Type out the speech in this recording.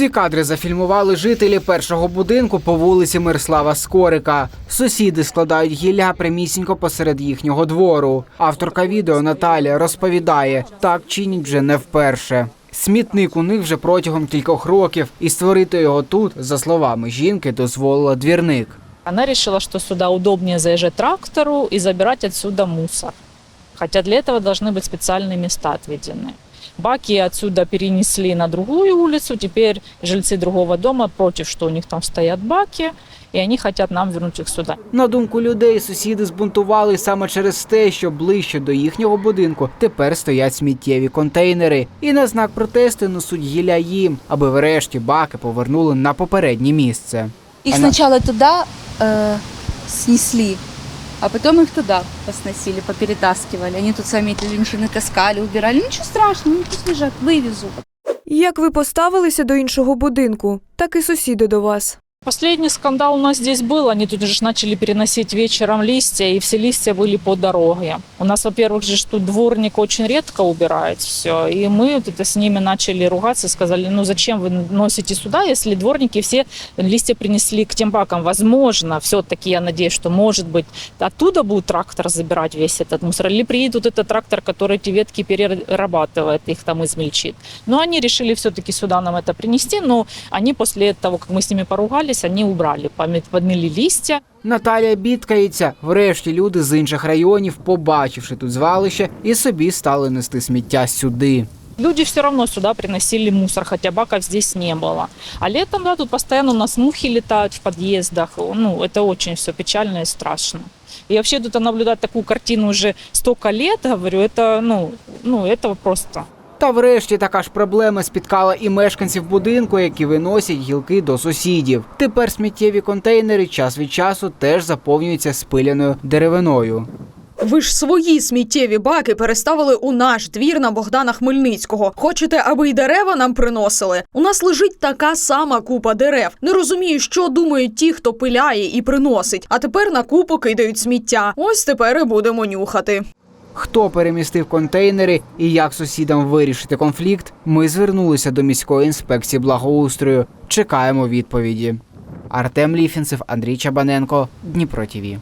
Ці кадри зафільмували жителі першого будинку по вулиці Мирослава Скорика. Сусіди складають гілля прямісінько посеред їхнього двору. Авторка відео Наталія розповідає, так чинять вже не вперше. Смітник у них вже протягом кількох років, і створити його тут, за словами жінки, дозволила двірник. Она решила, что сюда удобнее заезжать трактору и забирать отсюда мусор. Хотя для этого должны быть специальные места отведены. Баки отсюда перенесли на другую улицу. Теперь жильцы другого дома против, что у них там стоят баки, и они хотят нам вернуть их сюда. На думку людей, сусіди збунтували саме через те, що ближче до їхнього будинку тепер стоять сміттєві контейнери, і на знак протесту несуть гілля їм, аби врешті баки повернули на попереднє місце. Она- сначала туда э, снесли, а потом их туда посносили, поперетаскивали. Они тут сами эти машины таскали, убирали. Ничего страшного, ну пусть лежат, вывезу. Як ви поставилися до іншого будинку, так і сусіди до вас. Последний скандал у нас здесь был. Они тут же начали переносить вечером листья, и все листья были по дороге. У нас, во-первых, же тут дворник очень редко убирает все. И мы вот это с ними начали ругаться, сказали, ну зачем вы носите сюда, если дворники все листья принесли к тем бакам. Возможно, все-таки я надеюсь, что может быть оттуда будет трактор забирать весь этот мусор. Или приедет этот трактор, который эти ветки перерабатывает, их там измельчит. Но они решили все-таки сюда нам это принести, но они после того, как мы с ними поругались, они убрали, помет- подмели листья. Наталія бідкається. Врешті люди з інших районів, побачивши тут звалище, і собі стали нести сміття сюди. Люди все равно сюда приносили мусор, хотя баков здесь не было. А летом, да, тут постоянно у нас мухи летают в подъездах. Ну, это очень все печально и страшно. И вообще тут наблюдать такую картину уже столько лет, говорю, это, ну, ну, это просто Та врешті така ж проблема спіткала і мешканців будинку, які виносять гілки до сусідів. Тепер сміттєві контейнери час від часу теж заповнюються спиляною деревиною. Ви ж свої сміттєві баки переставили у наш двір на Богдана Хмельницького. Хочете, аби й дерева нам приносили? У нас лежить така сама купа дерев. Не розумію, що думають ті, хто пиляє і приносить. А тепер на купу кидають сміття. Ось тепер і будемо нюхати. Хто перемістив контейнери і як сусідам вирішити конфлікт, ми звернулися до міської інспекції благоустрою. Чекаємо відповіді. Артем Ліфінцев, Андрій Чабаненко, Дніпро ТІВІ.